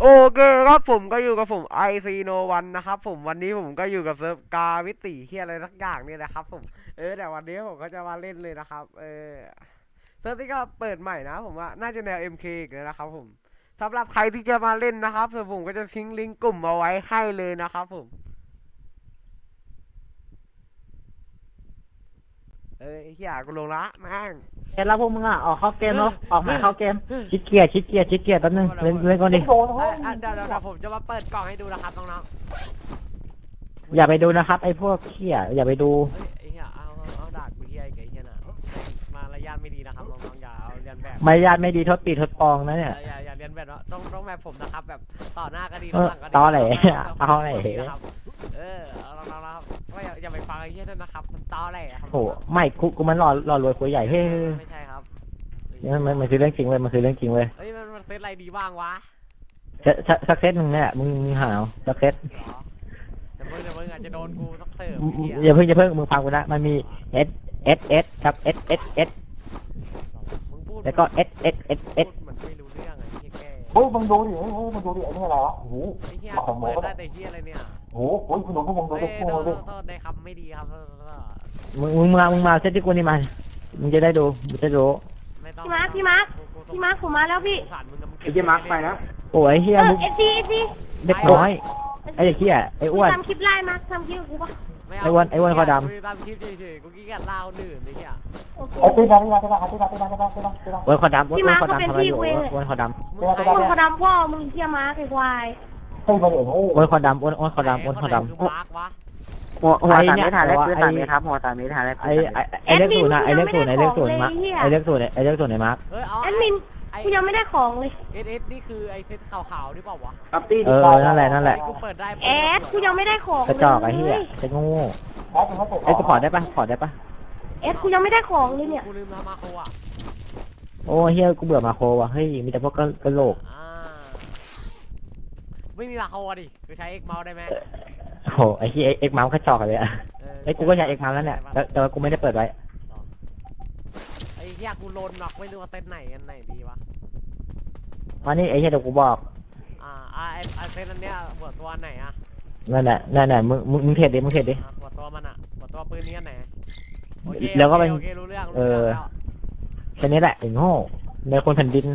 โอเคครับผมก็อยู่กับผมไอซีโนวันนะครับผมวันนี้ผมก็อยู่กับเซิร์ฟกาวิติเฮียอะไรสักอย่างนี่นะครับผมเออแต่วันนี้ผมก็จะมาเล่นเลยนะครับ เออเซิร์ฟที่ก็เปิดใหม่นะ ผมว่าน่าจะแนว MK อีกเลยนะครับผมสำหรับใครที่จะมาเล่นนะครับเซิร์ฟผมก็จะทิ้งลิงก์กลุ่มเอาไว้ให้เลยนะครับผม ออไอ้เหี้ยกูลงละแม่งเสร็จแล้วพวกมึงอะออกเข้าเกมแล้วออกมาเข้าเกมชิดเกียร์ชิดเกียร์ชิดเกียร์แป๊บนึงเล่นเล่นก่อนดิเอ้ยอะเดี๋ยวเดี๋ยวเดี๋ยวผมจะมาเปิดกล่องให้ดูนะครับน้องๆอย่าไปดูนะครับ ไอ้พวกเขี้ยอย่าไปดูเฮ้ยไอ้เหี้ยเอาเอาเอาดากกูเหี้ยไอ้เหี้ยน่ะมารยาทไม่ดีนะครับน้องๆอย่าเอาเรียนแบบมารยาทไม่ดีทดปีทดปองนะอเนี่ยย่าอย่าอย่าเรียนแบบว่าต้องต้องแบบผมนะครับ แบบต่อหน้าก็ดีเออหลังก็ดีตอแหลต้องตอแหลดีนะครับเออ ไปฟังไอ้เหี้ยนั่นนะครับ มันตอแหลครับโหไม่กูกูมันหล่อหล่อรวยคุยใหญ่เฮ้ยไม่ใช่ครับมันมันมันคือเรื่องจริงเว้ยมันคือเรื่องจริงเว้ยเอ้ยมันมันเซตอะไรดีบ้างวะสักสักสักเซตหนึ่งเนี่ยมึงมึงหาเอาสักเซตเหรอแต่มึงแต่มึงอาจจะโดนกูสักเสิร์ฟมึงไอ้เหี้ยอย่าเพิ่งอย่าเพิ่งมึงฟังกูนะมันมี S S S ครับ S S S มึงพูดแล้วก็ S S S พู S ดเหมือนไม่รู้เรื่องไอ้ เหี้ยแกเฮ้ยมึงดูดิเฮ้ยเฮ้ยมึงดูดิไอ้นี่อะไรวะโอ้โหไอ้เหี้ยกูเปิดได้แต่เหี้ยอะไรเนี่ยโอ้โหเฮ้ยคุณดูพวกมึงดูเอ้ดิยพวกโทมึงษดูโทษในคำไม่ดีครับโทษโทษโทษมึงมึงมา มึงมาเซตที่กูนี่มามึงจะได้ดูมึงจะรู้ไม่ต้องพี่มาร์คพี่มาร์ค กูกูพี่มาร์คผมมาแล้วพี่สงสารมึงกับมึงไอ้เจ๊มาร์คไปแล้วโอ้ยไอ้เฮีเอยอมึงเอซีเอซีเด็กน้อย ไอ้เด็กเฮียไอ้อ้วน ทำคลิปไล่มาทำคลิปกับกูปะม่ไอ้อ้วนไอ้อ้วนคอดำ กูตามคลิปเฉยๆกูขี้เกียจล่าคนอื่นไอ้เหี้ยโอเคไอ้ตีนาตีนาตีนาตีนาตีนาตีนาตีนาตีนาอ้วนคอดำอ้วนพี่อ้วนมาร์คคอดำก็เป็นทำอะไรอยู่พี่เว้ย อ้วนคอดมึงใครคนเนี่ยเขาดำพ่อมึงเที่ยมาร์คไอ้ควายเฮ้ยมาเดี๋ยวโอ้ำอ้วนคอดำอ้วนอ้วนคอดำอ้วนคอดไคือมาร์ควะหัวหัวสามเมตรหาแรกปืนสามเมตรครับหัวสามเมตรหาแรกไอ้ไอ้ไอ้เลขศูนย์นะไอ้เลขศูนย์ไอ้เลขศูนย์มาไอ้เลขศูนย์ไอ้เลขศูนย์ไหนมาร์คเฮ้ยเอาแอดมิน ไอ้กูยังไม่ได้ของเลย เอสเอสนี่คือไอ้เซตขาวๆนี่เปล่าวะปั๊บตี้เออ นั่นแหละ นั่นแหละ ไอ้กูเปิดได้แอดกูยังไม่ได้ของกระจอกไอ้เหี้ยจะโง่แอดมึงไม่เสร็จไอ้กูขอได้ปะขอได้ปะแอดกูยังไม่ได้ของเลยเนี่ย กูลืมทำมาโคอะโอ้เฮียกูเบื่อมาโคว่ะ เฮ้ย มีแต่พวกกระโหลกอ่าไม่มีมาโคอะดิกูใช้เอ็กเมาส์ได้ไหมโหไอ้เฮียเอ็กเมาส์กระจอกเลยอะเออไอ้กูก็ใช้เอ็กเมาส์นั่นแหละแต่แต่ว่ากูไม่ได้เปิดไว้ไอ้เหี้ยกูโลนหนอกไม่รู้ว่าเซตไหนกันไหนดีวะ มานี่ไอ้เฮียเดี๋ยวกูบอกอ่าอ่าไอ้ไอ้เซตอันเนี้ยหัวตัวไหนอะนั่นแหละนั่นแหละมึงมึงมึงเทรดดิมึงเทรดดิ อะหัวตัวมันอะหัวตัวปืนนี้อันไหนโอเคแล้วก็เป็นโอเคโอเครู้เรื่องรู้เอเรื่อองแล้วแค่นี้แหละไอ้โง่ในคนแผ่นดิน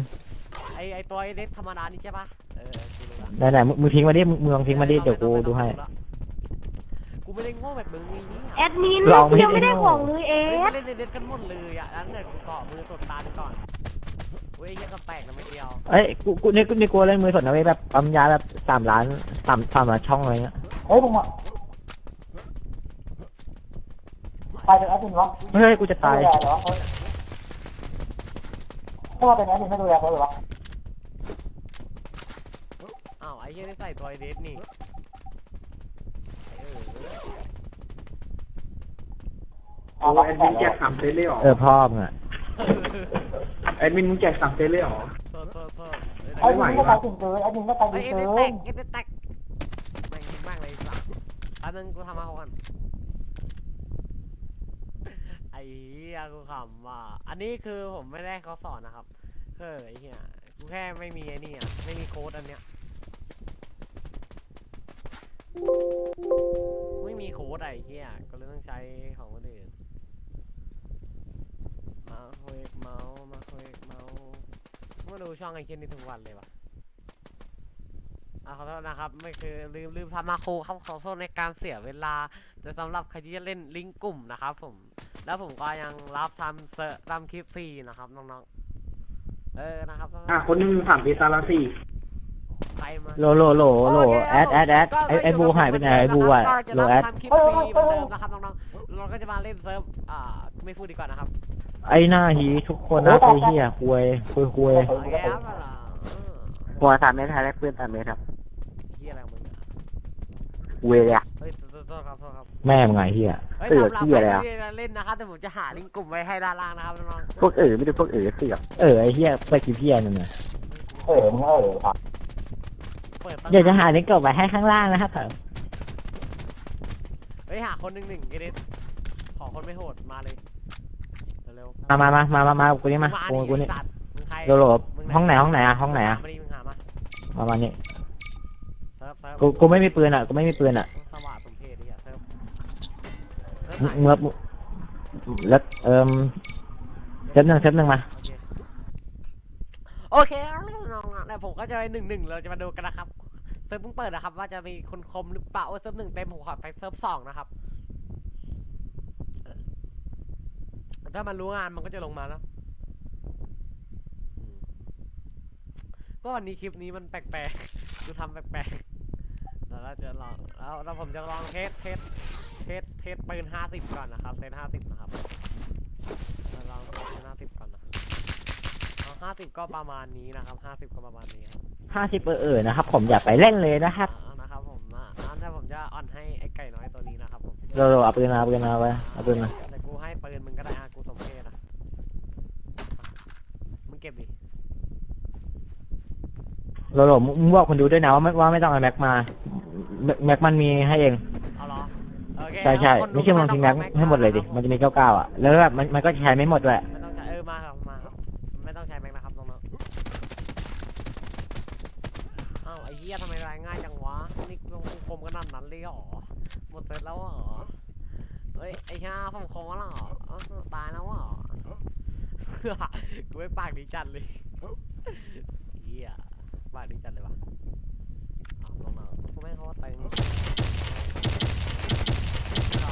ไอ้ไอ้ตัวไอ้เล็กธรรมดานี่ใช่ปะเออกูรู้ละนั่นแหละมึงมึงทิ้งมาดิมึงมึงลองทิ้งมาดิเดี๋ยวกูดูให้กู ไม่ได้โง่แบบมึงนี่แอดมินลองไม่กูได้ยังไม่ได้ของเลยเอเฮ้ยดเล่นเล่นกันหมดเลยอะแล้วเนี่ยกูเกาะมือตดตาไปก่อนเว้ยเหี้ยังก็แตกนะไม่เดียวเอ้ยกูกูนี่กูนี่กูเล่นมือสดนะเว้ยแบบปั๊มยาแบบสามล้านสามสามล้านช่องอะไรเงี้ยเฮ้ยมึงมาไปเป็นแอดมินวะเฮ้ยกูจะตายดูแลเหรอถ้าว่าเป็นแอดมินไม่ดูแลเขาเลยวะอ้าวไอ้เหี้ยได้ใส่ตัวไอ้เดสนี่ เอออ๋อแอดมินแจกสามเซตเลยเหรอเออพ่อมึงอะแอดมินมึงแจกสามเซตเลยเหรอ โทษโทษโทษแอดมินก็ตายถึงเกินแอดมินก็ตายไอ้ถึงเอ็นเกิแตนกเอ็นแตกแม่งมากเลยสัสอันนึงกูทำมาก่อนไอ้เหี้ยกูขำว่ะอันนี้คือผมไม่ได้เขาสอนนะครับเฮ้ยไอ้เหี้ยกูแค่ไม่มีไอ้นี่อะไม่มีโค้ดอันเนี้ยไม่มีโค้ดอะไอ้เหี้ยก็เลยต้องใช้ของคนอื่นมา คุยเมาส์มาคุยเมาส์มาดูช่องไอ้เคียนี่ทุกวันเลยว่ะอะขอโทษนะครับ ไม่คือลืมลืมทำมาโครครับขอโทษในการเสียเวลา แต่สำหรับใครที่จะเล่นลิงก์กลุ่มนะครับผม แล้วผมก็ยังรับทำเซอร์ทำคลิปฟรีนะครับน้องๆ เออนะครับน้องๆอะคนหนึงถามปีตาละสี่ใครมาโลโลโลโลโเคแอดแอดแอดก็ไอไอบูหายไปไหนไอบูอะก็จะโลรับแอดทำคลิปฟรีเหมือนเดิมนะครับน้องๆ เราก็จะมาเล่นเซิร์ฟ อ่า ไม่พูดดีกว่านะครับ ไอหน้าหีทุกคนหน้าคุยเฮียคุยคุยคุยโอเคครับอ่าเออหัวสามเมตรหาแรกปืนสามเมตรครับเฮียอะไรของมึงอะเวเลยอะ เฮ้ยโทษโทษครับโทษครับแม่มึงไงเฮียเฮ้ยเสือกสำหรับเหี้ใคยรอะไรอะที่จะเล่นนะครับแต่ผมจะหาลิงก์กลุ่มไว้ให้ด้านล่างนะครับน้องๆพวกเอ๋อไม่ได้พวกเอ๋อเสือกเออไอเฮียไปกี่เพี้ยนั่นน่ะเอ๋อมึงเอ๋อครับเปิดตั้งเดี๋ยวจะหาลิงก์กดไว้ให้ข้างล่างนะครับผมเฮ้ยหาคนหนึ่งหนึ่งเกเดขอคนไม่โหดมาเลย เร็วมามามามามามากูนี่ๆมากูกูนี่ไอ้สัตว์มึงใครโลโลมึงห้องไหนห้องไหนอะห้องไหนอะมาดิมึงหามามามานี่ร์ฟเซิร์ฟกูกูไม่มีปืนอะกูไม่มีปืนอะสว่างสมเพศไอ้เหี้ยเซิร์ฟเซิร์ฟไหนเมื่อแล้วเอ่มเซฟหนึ่งเซฟหนึ่งมา โอเคโอเคน้องๆแล้วผมก็จะไปหนึ่งหนึ่งเราจะมาดูกันนะครับ เซิร์ฟเพิ่งเปิดนะครับ ว่าจะมีคนคมหรือเปล่าโอ้ยเซิร์ฟหนึ่งเต็มผมขอไปเซิร์ฟสองนะครับ ถ้ามันรู้งานมันก็จะลงมาแล้วอืมก็วันนี้คลิปนี้มันแปลกๆดูทำแปลกๆแล้วเราจะลองแล้วแล้วผมจะลองเทสเทสเทสเทสปืนห้าสิบก่อนนะครับเทสห้าสิบนะครับเราลองเทสห้าสิบก่อนนะเอาห้าสิบก็ประมาณนี้นะครับห้าสิบก็ประมาณนี้ครับห้าสิบเออๆนะครับ ผมอย่าไปเล่นเลยนะครับอ่านะครับผมนะอันนี้ผมจะอ่อนให้ไอ้ไก่น้อยตัวนี้นะครับผม เราเราเอาปืนมาเอาปืนมาไว้เอาปืนมา แต่กูให้ปืนมึงก็ได้อากูสมเพศนะมึง เก็บดิเราเรามึงบอกคนดูด้วยนะว่าไม่ว่าไม่ต้องเอาแม็กมาแม็กแม็กมันมีให้เอง เอาเหรอโอเคใช่ใช่คนดูไม่ใช่มึงทิ้งแม็กให้หมดเลยดิ มันจะมีเก้าเก้าอะ แล้วแบบมันมันก็ใช้ไม่หมดด้วย ไม่ต้องใช้เออมาครับมาครับไม่ต้องใช้แม็กนะครับน้องๆอ้าวไอ้เหี้ยทำไมรายง่ายจังวะนี่กูคมขนาดนั้นเลยเหรอหมดเสร็จแล้วเหรอเฮ้ยไอ้ห่าผมคมแล้วเหรออ้าวตายแล้วเหรอ กูไม่ปากดีจัดเลยเฮียปากดีจัดเลยวะลอาลงมากูไม่เขาว่าเต็งเข้า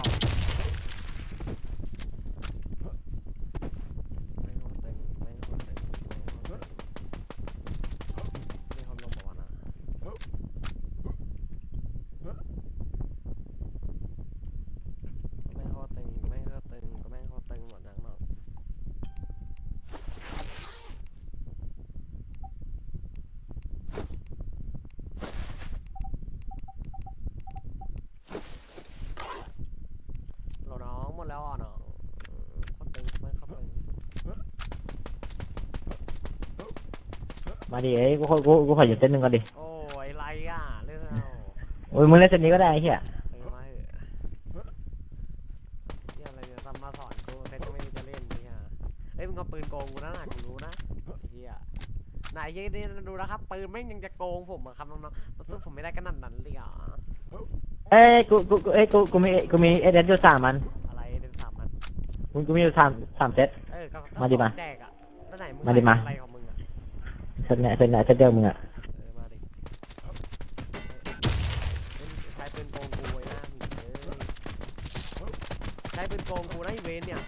ไม่เขาเต็งไม่เขาเต็งไม่เขาเต็งนี่เขาลงบอกว่านะไม่เขาเต็งไม่เขาเต็งก็ไม่เขาเต็งหมดนะเนาะ เราน้องหมดแล้วอะน้องคนตึงไม่เข้าตึง มาดิเอ้ยกูขอกูกูขอหยุดเส้นหนึ่งก่อนดิโอ้ยไรอะเรื่องเอาโอ้ยมึงเล่นเส้นนี้ก็ได้ไอ้เหี้ยเออมาเถอะเฮียอะไรเนี่ยทำมาสอนกูแต่ก็ไม่รู้จะเล่นเนี่ยเอ้ยมึงเอาปืนโกงกูนะน่ะกูรู้นะไอ้เฮียไหนเฮียนี่ดูนะครับปืนแม่งยังจะโกงผมอะครับน้องๆมันสู้ผมไม่ได้ก็นั่นนั้นเลยอะเอ้ยกูกูกูเอ้ยกูกูมีกูมีเอเดนอยู่สามมันอะไรเดินสามมันกูกูมีอยู่สามสามเซต เออก็ก็มาดิมาแจกอะแล้วไหนมึงมาดิมา อะไรของมึง อะเซตไหนเซตไหนเซตเดียวมึงอะเออมาดิใช้ปืนโกงกูไว้หน้าหนีเลยใช้ปืนโกงกูนะไอ้เวนเนี่ย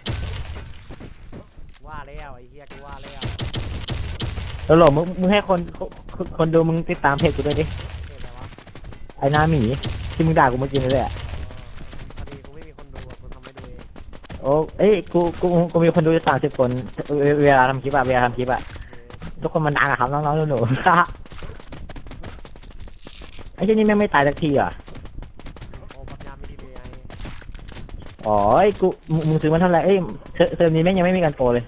ว่าแล้วไอ้เฮียกูว่าแล้วแล้วหลมึงมึงให้คนคนคนดูมึงติดตามเพจกูด้วยดิเห็นอะไรวะไอ้หน้าหมีที่มึงด่ากูเมื่อกี้นี่แหละพอดีกูไม่มีคนดูอะกูทำไม่ดูเองโอ้เอ้ยกูกูกูมีคนดูสามสิบคนเวเวลาทำคลิปอะเวลาทำคลิปอะ ทุกคนมันดังอะครับน้องๆหนูๆไอ้เจ้านี่แม่งไม่ตายสักทีอะโอ้ปัญญาไม่ดีเลยไงอ๋อไอ้กูมึงมึงซื้อมาเท่าไหร่เอ้ยเซิร์ฟเซิร์ฟนี้แม่งยังไม่มีการโกงเลย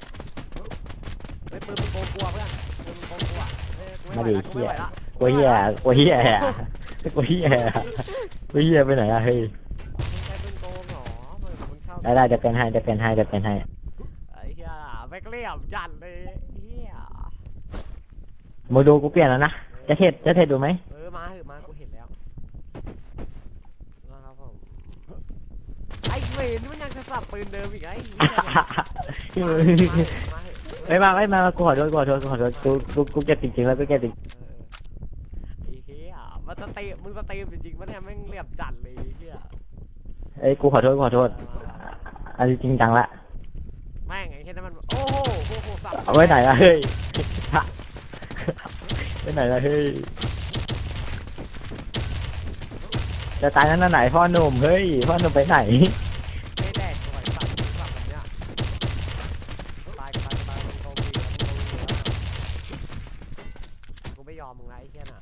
เฮ้ยปืนมันโกงกูอะเพื่อนปืนมันโกงกูอะเอ้ยกูมาไม่ดิไหวละกูเหี้ไม่ยไหวละกลัวเหี้ยกลัวเหี้ยกลัวเหี้ยกลัวเหี้ยไปไหนอะเฮ้ยมึงใช้ปืนโกงเหรอมึงมึงเช่าได้ได้จะเป็นให้จะเป็นให้จะเป็นให้ไอ้เหี้ยแม่งเลี่ยมจัดเลยเหี้ย มึงดูกูเปลี่ยนแล้วนะ จะเทศจะเทศดูไหมเออมาเหอะมากูเห็นแล้วนะครับผมไอ้เวรนี่มันยังจะสับปืนเดิมอีกไอ้เหี้ยเนี่ยมาเหอะมาเหอะไม่มาไม่มากูขอโทษกูขอโทษกูขอโทษกูกูกูเก็บจริงๆแล้วกูเก็บจริงเออไอ้เหี้ยมันสตรีมมึงสตรีมจริงๆปะเนี่ยแม่งเรียบจัดเลยไอ้เหี้ยเอ้ยกูขอโทษกูขอโทษอันนี้จริงจังละแม่งไอ้เหี้ยนั่นมันโอ้โหโอ้โหสับเอาไว้ไหนละเฮ้ย ไปไหนละเฮ้ย จะตายนั้นน่ะไหนพ่อหนุ่มเฮ้ยพ่อหนุ่มไปไหน ไม่แดกหน่อยสับสับแบบเนี้ยตายตายตายมึงโกงดีมึงโกงดีกูไม่ยอมมึงละไอ้เหี้ยน่ะ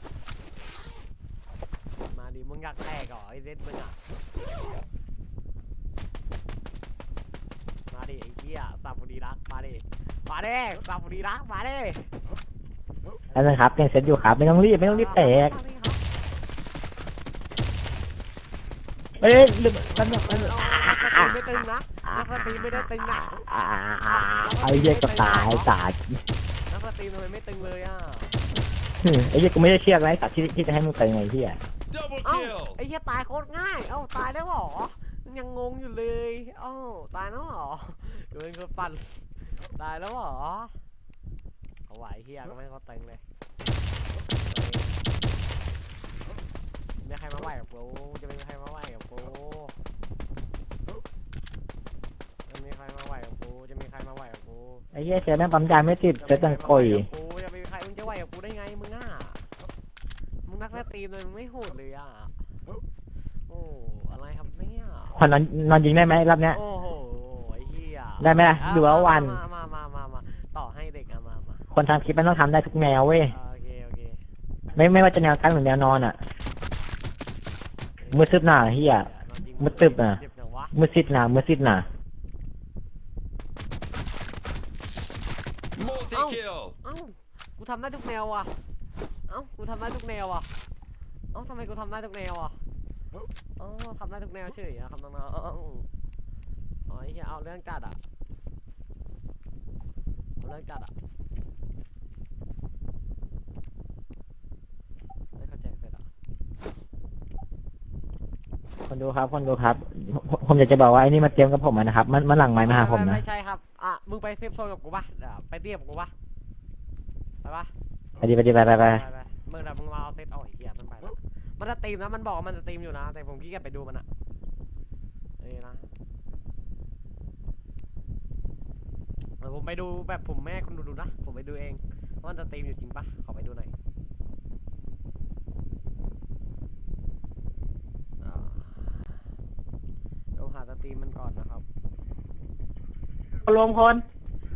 มาดิมึงอยากแตกเหรอไอ้เด็ดมึงอะ มาดิไอ้เหี้ยสับบุรีรักมาดิมาดิสับบุรีรักมาดิ นั่นนะครับยังเซ็ตอยู่ครับไม่ต้องรีบไม่ต้องรีบแตกมาดิครับเอ้ยลืมมันมันมันนักสตรีมไม่ตึงนะนักสตรีมไม่ได้ตึงนะอ่าไอ้เหี้ยก็ตายตายนักสตรีมทำไมไม่ตึงเลยอะไอ้เหี้ยกูไม่ได้เชือกนะไอ้สัตว์ที่ที่จะให้มึงไปไงเหี้ย Double เอ้า kill. ไอ้เหี้ยตายโคตรง่ายเอ้าตายแล้วเหรอยังงงอยู่เลยเอ้าตายแล้วเหรอดูเป็นคนปั่นตายแล้วเหรอ เอาไหวเฮียก็ไม่เขาเต็งเลยไม่มีใครมาไหวกับกูจะไม่มีใครมาไหวกับกูจะมีใครมาไหวกับกูจะมีใครมาไหวกับกูไอ้เหี้ยเจอแม่งปั๊มยาไม่ติดเจอตังโกยกูจะมีใครมึงจะไหวกับกูได้ไงมึงอะมึงนักสตรีมเลยมึงไม่โหดเลยอะโอ้อะไรครับเนี่ยคนนอนนอนยิงได้ไหมรอบเนี้ยโอ้โหไอ้เหี้ยได้ไหมล่ะอะหรือว่าวัน คนทำคลิปมันต้องทำได้ทุกแนวเว้ย อ่าโอเคโอเคไม่ไม่ว่าจะแนวตั้งหรือแนวนอนอะ มือซึบหนาเฮียนอนยิงมึดตึบอะ เจ็บจังวะมือซิดหนามือซิดหนา Multi kill. เอ้ากูทำได้ทุกแนวอะเอ้ากูทำได้ทุกแนวอะเอ้าทำไมกูทำได้ทุกแนวอะเอ้าทำได้ทุกแนวเฉยอะครับน้องๆอ๋อไอ้เหี้ยเอาเรื่องจัดอะเอาเรื่องจัดอะไม่เข้าใจเสร็จอะ คนดูครับ คนดูครับผมผมอยากจะบอกว่าไอ้นี่มาเตรียมกับผมอะนะครับ มันมันหลังไม้มาหาผมไไนะ ไม่ใช่ครับ อะ มึงไปเซฟโซนกับกูปะเดี๋ยวไปเทียบกับกูปะไปปะไปดีไปดีไปไปไปไปไปมึงเดี๋ยวมึงมาเอาเซตเอาไอ้เหี้ยมันไปแล้วมันจะตีมนะ มันบอกว่ามันจะตีมอยู่นะ แต่ผมขี้เกียจไปดูมันอะเอ้ยนะเดี๋ยวผมไปดูแบบผมไม่ให้คนดูดูนะ ผมไปดูเองว่ามันจะตีมอยู่จริงปะขอไปดูหน่อยอ่าเดี๋ยว หาสตรีมมันก่อนนะครับรวมคน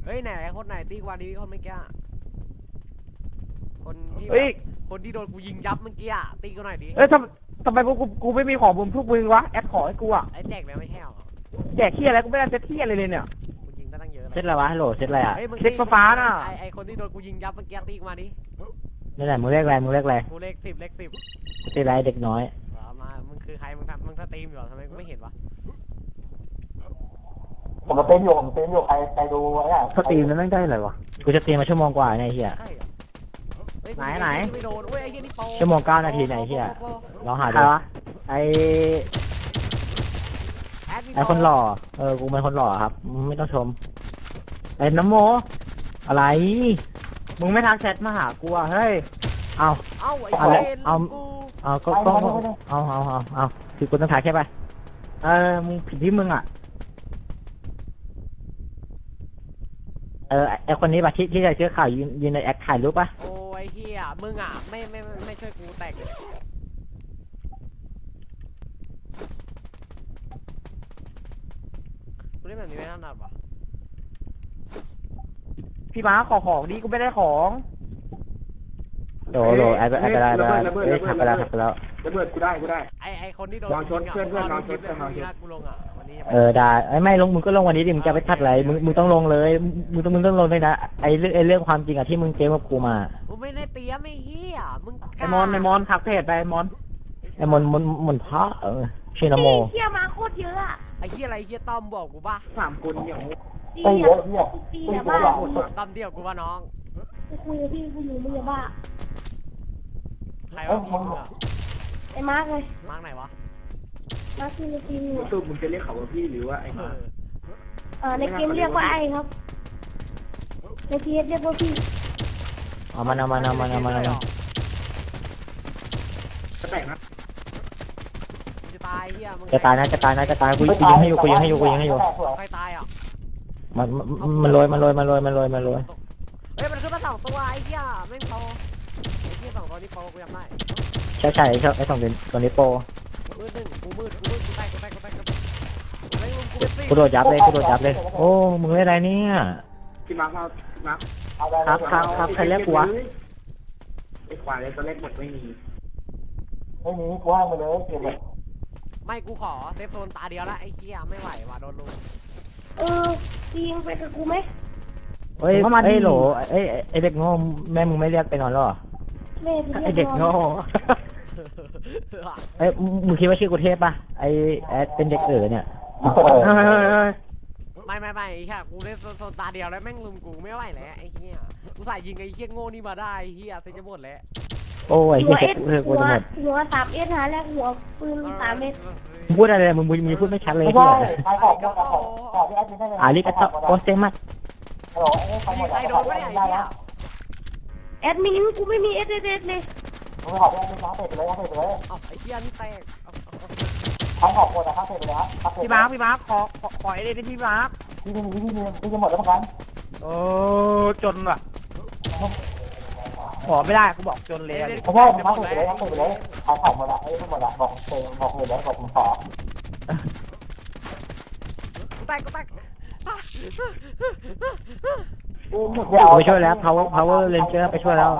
เฮ้ยไหนคนไหนตีกว่าดีคนเมื่อกี้อะคนที่เฮ้ยแบบคนที่โดนกูยิงยับเมื่อกี้อะตีกูหน่อยดิเอ้ยทำทำไมพวกกูกูไม่มีของบนพวกมึงวะ แอดขอให้กูอะไอ้แจกแล้วไม่ใช่เหรอแจกเที่ยอะไรกูไม่ได้จะเที่ยอะไรเลยเนี่ย กูยิงได้ตั้งเยอะเซตอะไรวะฮัลโหลเซตอะไรอะเฮ้ยมึงเซตตีฟ้าๆน่ะ ไอ้ไอ้คนที่โดนกูยิงยับเมื่อกี้ตีกูมาดินี่แหละมึงเรียกอะไรมึงเรียกอะไรกูเลขสิบเลขสิบเซตอะไรเด็กน้อย เอามามึงคือใครมึงทำมึงสตรีมอยู่เหรอทำไมกูไม่เห็นวะ ผมมาเต้นอยู่ผมเต้นอยู่ใครใครดูไว้อะสตรีมนั้นไม่ได้เลยวะกูจะสตรีมมาชั่วโมงกว่าเนี่ยไอ้เฮีย ใช่เหรอเฮ้ยไหนกูไหน ไม่โดนเว้ยไอ้เหี้ยนี่โปรชั่วโมงเก้านาทีไหนเหี้ยโปรโปรโปรลองหาดูไอแอดมีไอคนหล่อ เออ กูเป็นคนหล่อครับ ไม่ต้องชม ไอ้น้ำโม อะไร มึงไม่ทักแชทมาหากูอะเฮ้ย เอา เอ้าไอ้เอาละเวนเอา กูเอาก็ก็เอาเอาเอาเอาคือกูต้องถ่ายแค่ไป เออ มึงผิดที่มึงอะ ออไอคนนี้ปะที่ที่ใส่เสื้อขาวยืนยืนในแอคถ่ายรูปปะโอ้ยเฮียมึงอะไม่ไม่ไม่ไม่ช่วยกูแตกกูเล่นแบบนี้ไม่ถนัดวะพี่ม้าขอของดีกูไม่ได้ของโดโดแอดแอดไปแล้วแอดไปแล้วเอ้ยทักไปแล้วทักไปแล้วระเบิดกูได้กูได้ไอไอคนที่โดนวางชนยิะเพื่อนเพื่อนรวางชนคลิปเลยวางชนที่หน้กูลงอะวันนี้จะไป เออได้ไอ้ยไม่ลงมึงก็ลงวันนี้ดิมึงจะไปทัดอะไรมึงมึงต้องลงเลยมึงต้องมึงต้องลงเลยนะไอ้เรื่องไอ้เรื่องความจริงอะที่มึงเจอกับกูมากูไม่ได้เตรียมไอ้เฮียมึงไอ้มอนไอ้มอนทักเพจไปไอ้มอนไอ้มอนมอนมอนพระเออชื่อนโมเที่ยมาโคตรเยอะอะไอ้เฮียอะไรไอ้เฮียต้อมบอกกูป่ะสามคนอย่างตีไม่เยอะอะเนี่ยตีตีอะกูบ้าหลังต้อมเดียวกูว่าน้องกูคุยกับพี่กูอยู่มึงอะบ้าใครว่าพี่มึงอะไอ้มาร์กเลยมาร์กไหนวะ มาร์กคือในทีมอยู่คือมึงจะเรียกเขาว่าพี่หรือว่าไอ้เอมาอเออในเกมเรียกว่าไอ้ครับในทีเอสเรียกว่าพี่เอามันเอามันเอามันเอามันเอามันจะแตกนะมึงจะตายเฮียมึงจะตายนะจะตายนะจะตายกูกูยิงให้อยู่กูยิงให้อยู่กูยิงให้อยู่ใครตายอะมันมันมันลอยมันลอยมันลอยมันลอยมันลอยเฮ้ยมันขึ้นมาสองตัวไอ้เฮียแม่งโปรไอ้เฮียสองตัวนี้โปรกูจำได้ใช่ใช่ไอ้ชอบไอ้สองตัวตัวนี้โปร มืดหนึ่งกูมืดกูมืดกูแตกกูแตกกูแตกกูแตกกูไม่กูเป็นสี่กูโดดยับเลยกูโดดยับเลย โอ้มึงเล่นอะไรเนี่ย พี่มาร์คมามาร์คครับครับครับใครเรียกกูวะ ไอ้ควาเลยตอนแรกหมดไม่มีไม่มีกูให้มาเลยเก็บเลยไม่กูขอเซฟโซนตาเดียวละไอ้เฮียไม่ไหวว่ะโดนลุมเออตียิงไปกับกูไหมเฮ้ยเฮ้ยโหลเอ้ยไอ้เด็กโง่แม่มึงไม่เรียกไปนอนหรอ แม่พี่ไอ้เด็กโง่ เอ้ยมึงคิดว่าชื่อกูเทพปะไอแอดเป็นเด็กเอ๋อเนี่ยไม่ไม่ไม่ไอ้เฮียกูเล่นโซนตาเดียวแล้วแม่งลุมกูไม่ไหวแล้วไอ้เฮียกูใส่ยิงไอ้เฮียโง่นี่มาได้ไอ้เฮียเซฟจะหมดแล้วโอ้ยหัวเหี้ยเอสเพื่อกูหัวจะหมดหัวสามเอสหาแรกหัวปืนสามเอสมึงพูดอะไรมึงมึงมึงพูดไม่ชัดเลยเฮียอาริกาโตโอเซมัสยิงใครโดนวะเนี่ยไอ้เหี้ยแอดมินกูไม่มีเอสเอสเอสเลยเอ้าไอ้เหี้ยนี่แตกเอาเอาเอาพี่มาร์คพี่มาร์คขอขอขอไอ้เด็พี่มาร์คโอ้จนว่ะ ขอไม่ได้กูบอกจนเลยอะเพราะว่าผมมาเลยนะเลยกูแตกกูแตกไปช่วยแล้ว power power ranger ไปช่วยแล้ว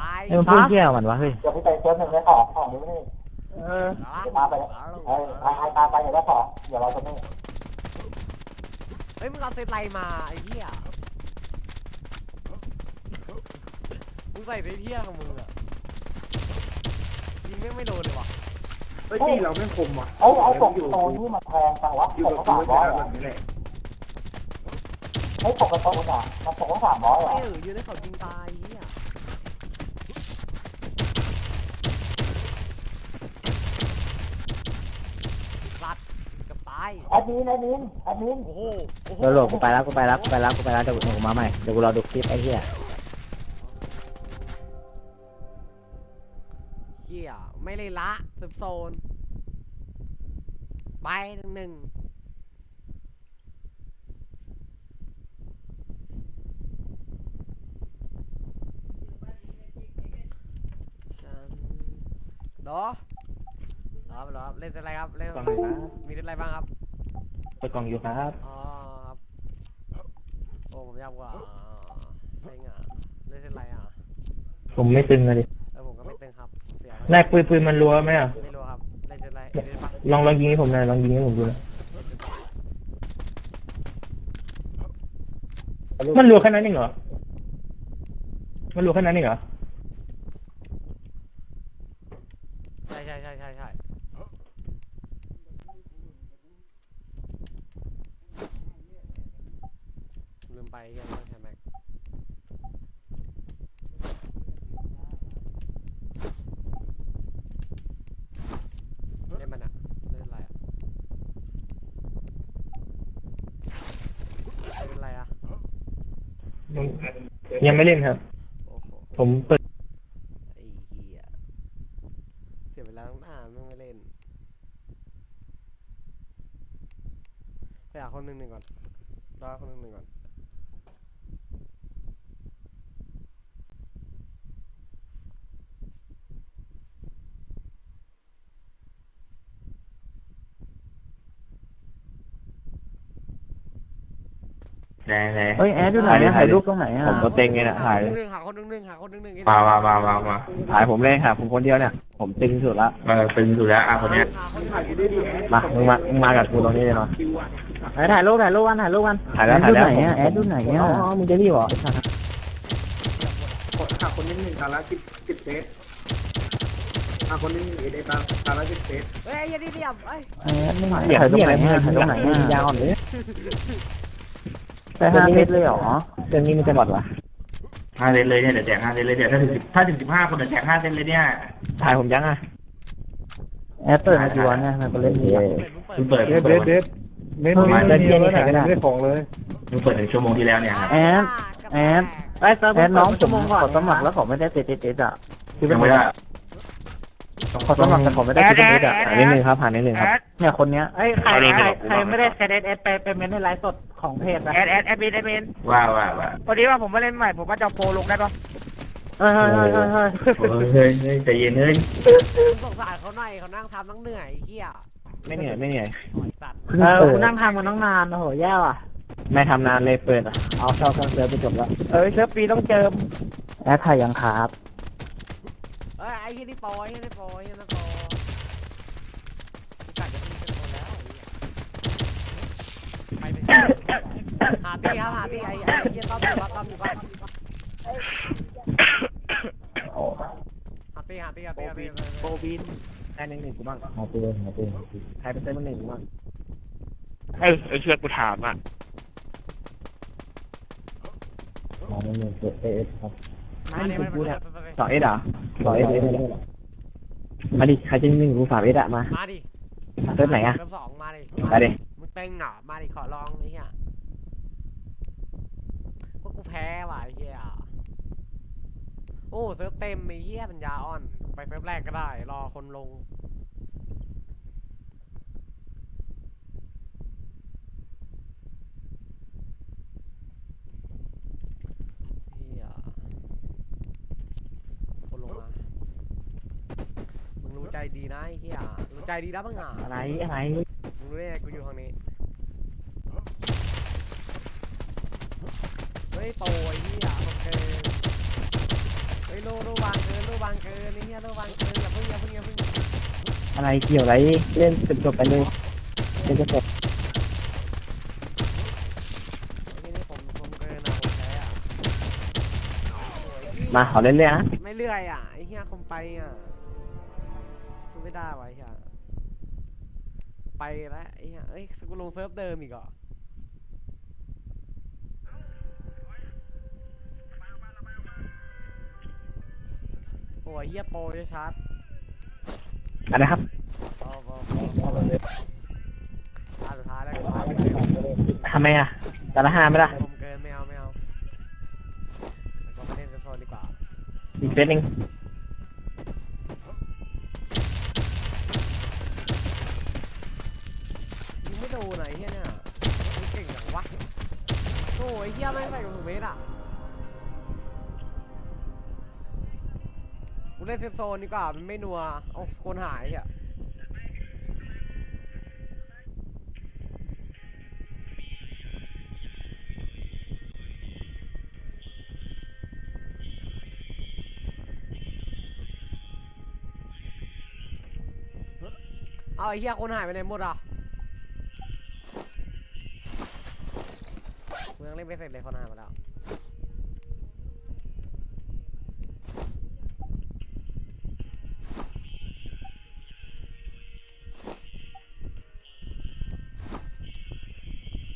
ตายไอ้มันพูดเที่ยวมันวะเฮ้ยเออเฮ้ยมึงเอาเซตไลมาไอ้เหี้ยมึงใส่เซตเหี้ยของมึงอะยิงแม่งไม่โดนเลยว่ะเฮ้ยที่เราไม่คมว่ะเอาเอาตกอยู่ตรงที่มันแทงจังวะอยู่กับกูไม่ได้แบบนี้แหละ ไม่เออยืนให้เขายิงตายเหี้ยสัตว์เกับตายโอ้โหโอ้โหเดี๋ยวโหลดกูไปแล้วกูไปแล้วกูไปแล้วกูไปแล้วเดี๋ยวกูมาใหม่เดี๋ยวกูรอดูคลิปไอ้เหี้ยเหี้ยไม่เลยละสิบโซน ไปหนึ่งหนึ่งฉัน เนาะรอรอเล่นอะไรครับเล่นกล่องอยู่ครับมีเล่นอะไรบ้างครับเปิดกล่องอยู่ครับอ๋อครับโอ้ผมยากกว่าเซ็งอะเล่นเล่นอะไรอะผมไม่ตึงเลยดิเออผมก็ไม่ตึงครับเสียนายปืนปืนมันรัวไหมอะไม่รู้ครับเล่นเล่นอะไรเล่นปะลองลองยิงให้ผมหน่อยลองยิงให้ผมดูหน่อยมันรัวแค่นั้นเองเหรอมันรัวแค่นั้นเองเหรอ ใช่ใช่ใช่ใช่ใช่ลืมไปยังไม่ใช่แม็กเล่นมันอะเล่นอะไรอะเล่นอะไรอะ ยังไม่เล่นครับ โอ้โหผมเปิดไอ้เหี้ยเสียเวลาตั้งนานไม่มาเล่นไปหาคนหนึ่งหนึ่งก่อนรอคนหนึ่งหนึ่งก่อน ไหนไหนเฮ้ยแอดดูไหนอะถ่ายรูปตรงไหนอะผมก็เต็งไงน่ะถ่ายหาคนหนึ่งหาคนหนึ่งหนึ่งหาคนหนึ่งหนึ่งมามามามามาถ่ายผมเลยค่ะผมคนเดียวเนี่ย ผมตึงสุดละมาตึงอยู่แล้วอะคนเนี้ยหาคนหนึ่งถ่ายอยู่ได้ดีมามึงมามึงมากับกูตรงนี้เลยเนาะคิวอะถ่ายถ่ายรูปถ่ายรูปวันถ่ายรูปวันถ่ายแล้วถ่ายแล้วแอดดูไหนอะอ๋อมึงจะรีบเหรอกดหาคนนิดหนึ่งตาละสิบสิบเซตหาคนนิดหนึ่งเอเดตาตาละสิบเซตเฮ้ยอย่าดีเดียบเอ้ยแอดไม่ถ่ายถ่ายตรงไหนถ่ายตรงไหนยาวเลย แต่ห้าเมตรเลยเหรอเดือนนี้มันจะหมดวะห้าเซนเลยเนี่ยเดี๋ยวแจกห้าเซนเลยเดี๋ยวถ้าถึงสิบถ้าถึงสิบห้าคนเดี๋ยวแจกห้าเซนเลยเนี่ยถ่ายผมยังอะแอดเปิดมากี่วันนะมันก็เล่นดีเปิดมึงเปิดมึงเปิดเด็ดเด็ดเด็ดไม่ได้เที่ยวไหนก็ได้ไม่ของเลยมึงเปิดหนึ่งชั่วโมงที่แล้วเนี่ยครับแอดแอดไอ้แอดน้องผมขอสมัครแล้วขอไม่ได้เตะเตะเตะอะคือเป็ยันงไม่ได้ ขอสมัครแต่ขอไม่ได้เตะเตะอะผ่านนิดนึงครับผ่านนิดนึงครับเนี่ยคนเนี้ยไอ้ใครใครใครไม่ได้เซตเอสไปไปเมนในไลฟ์สดของเพจนะแอดแอดแอดมินแอดมินว่าว่าว่าพอดีว่าผมมาเล่นใหม่ผมก็จะโปรลงได้ปะเฮ้ยเฮ้ยเฮ้ยเฮ้ยโอ้ยเฮ้ยเฮ้ยใจเย็นเฮ้ยมึงสงสารเขาหน่อยเขานั่งทำนั่งเหนื่อยไอ้เหี้ยไม่เหนื่อยไม่เหนื่อยโอ้ยสัตว์เออคุณนั่งทำมาตั้งนานโอ้โหแย่ว่ะไม่ทำนานเลยเปิดอะเอาเข้าเครื่องเซิร์ฟไปจบแล้วเออเซิร์ฟปีต้องเจิมแอดไทยยังครับ เอ้ยไอ้เหี้ยนี่ปอ้เหี้ยนี่ปอ้เหี้ยนี่ปรกูกัดจะไม่เป็นคนแล้วไอ้เหี้ยไปหาตีครับหาตีไอ้ไอ้เหี้ยต้อมอยู่บ้านต้อมอยู่บ้านหาตีหาตีหาตีหาตีโบบินใครหนึ่งหนึ่งกูบ้างหาตีหาตีใครเป็นเต้นหนึ่งกูบ้างเออเออเชือกกูถามอะอ๋อหนึ่งเอเอสครับมาดิมาดิมาดิ สองเอสเหรอสองเอสมาดิใครจะหนึ่งกูฝากเอสอะมา มาดิเซิร์ฟไหนอะเริ่มสองมาดิไปดิมึงเต็งเหรอมาดิขอลองไอ้เหี้ยว่ากูแพ้ว่ะไอ้เหี้ยโอ้เซิร์ฟเต็มไอ้เหี้ยปัญญาอ่อน ไปเซิร์ฟแรกก็ได้ รอคนลง เหี้ยคนลงมา มึง รู้ใจดีนะไอ้เหี้ยรู้ใจดีนะมึงอะอะไรอะไรมึงรู้ได้ไงกูอยู่ทางนี้ เฮ้ยโตไอ้เหี้ยลงเกินเฮ้ยโลโลวางเกินโลวางเกินไอ้เหี้ยโลวางเกินอย่าเพิ่งอย่าเพิ่งอย่าเพิ่งอะไรเกี่ยวอะไรเล่นจบจบไปเลยเล่นจบจบไอ้นี่ผมผมเกินนะผมแพ้อะโอ้ยเหี้ยมาขอเล่นเรื่อยๆนะไม่เลื่อยอะไอ้เหี้ยคมไปอะสู้ ไม่ได้วะไอ้เหี้ยไปแล้วไอ้เหี้ยเอ้ยกูลงเซิร์ฟเดิมอีกเหรอโอ้ยเหี้ยโปรจะชาร์จอะไรครับเอาเอาเอาเอาสุดท้ายแล้วกันทำไมอะแต่ละห้าไม่ละผมเกินไม่เอาไม่เอาเราไปเล่นกันโซนดีกว่าอีกเซตหนึ่ง โดนไหนเฮียเนี่ยเก่งอย่างวะโอ้ยเฮียไม่ใส่กับถูกเมตรอะกูเล่นเซฟโซนดีกว่ามันไม่นัวเอาคนหายอะเอาไอ้เฮียคนหายไปไหนหมดอะ เมืองเล่นไม่เสร็จเลยคนหายไปแล้ว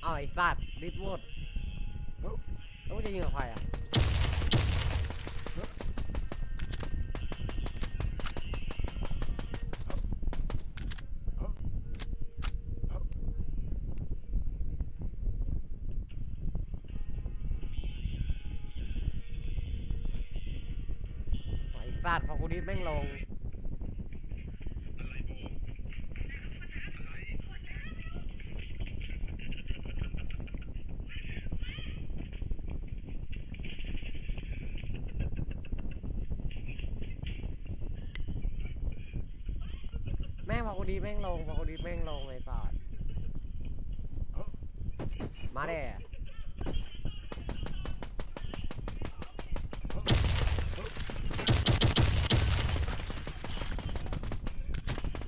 เอาไอ้สัตว์ดิดหมดแล้วมึงจะยิงกับใครอะ แม่งลงแม่งพอกูดีแม่งลงพอกูดีแม่งลงเลยสัตว์มาเด้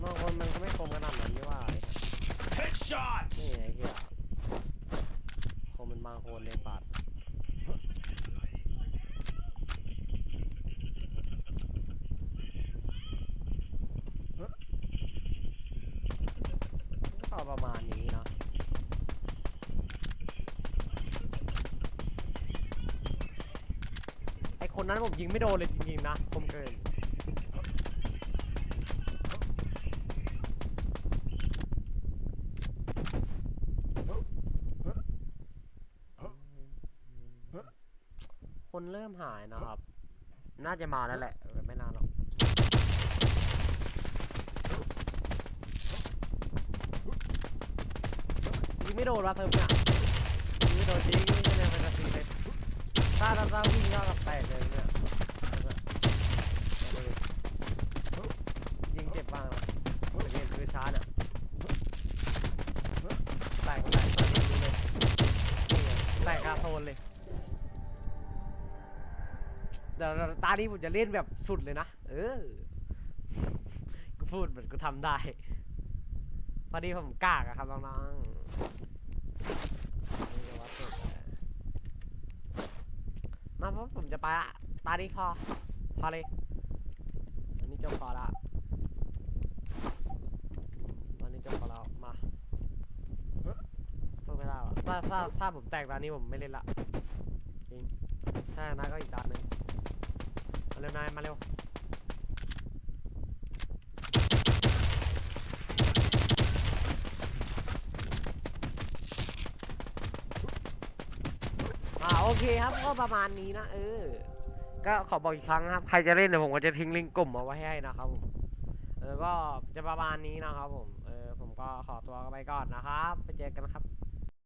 บางคนมันก็ไม่คมขนาดนั้นนี่ว่านี่ไอ้เหี้ยคมเป็นบางคนเลยสัตว์ก็ประมาณนี้เนาะไอค นั้นผมยิงไม่โดนเลยจริงๆนะคมเกินคนเริ่มหายนะครับ น่าจะมาแล้วแหละ ไม่นานหรอกยิงไม่โดนวะเติมเนี่ยยิงไม่โดนจริง ถ้าถ้าถ้าวิ่งยอดกับแตกเลยเนี่ยยิงเจ็บบ้างนะแต่เนี่ยคือช้าเนี่ยแตกแตกตอนนี้ดูเลยนี่ไงแตกคาโซนเลยเดี๋ยวตานี้ผมจะเล่นแบบสุดเลยนะเออกูพูดเหมือนกูทำได้พอดีผมกากอะครับน้องๆนี่จะว่าสุดแล้ว มาเพราะผมจะไปละตาดีพอ พอเลย อันนี้จบพอละอันนี้จบพอแล้ว มาสู้ไม่ได้หรอถ้าถ้าถ้าผมแตกตอนนี้ผมไม่เล่นละจริงใช่นะก็อีกตานหนึ่งมาเร็วนายมาเร็ว อเคครับก็ประมาณนี้นะเออ ก็ขอบอกอีกครั้งนะครับ ใครจะเล่นเดี๋ยวผมก็จะทิ้งลิงก์กลุ่มเอาไว้ให้นะครับผมเออก็จะประมาณนี้นะครับผม เออผมก็ขอตัวไปก่อนนะครับ ไปเจอกันครับ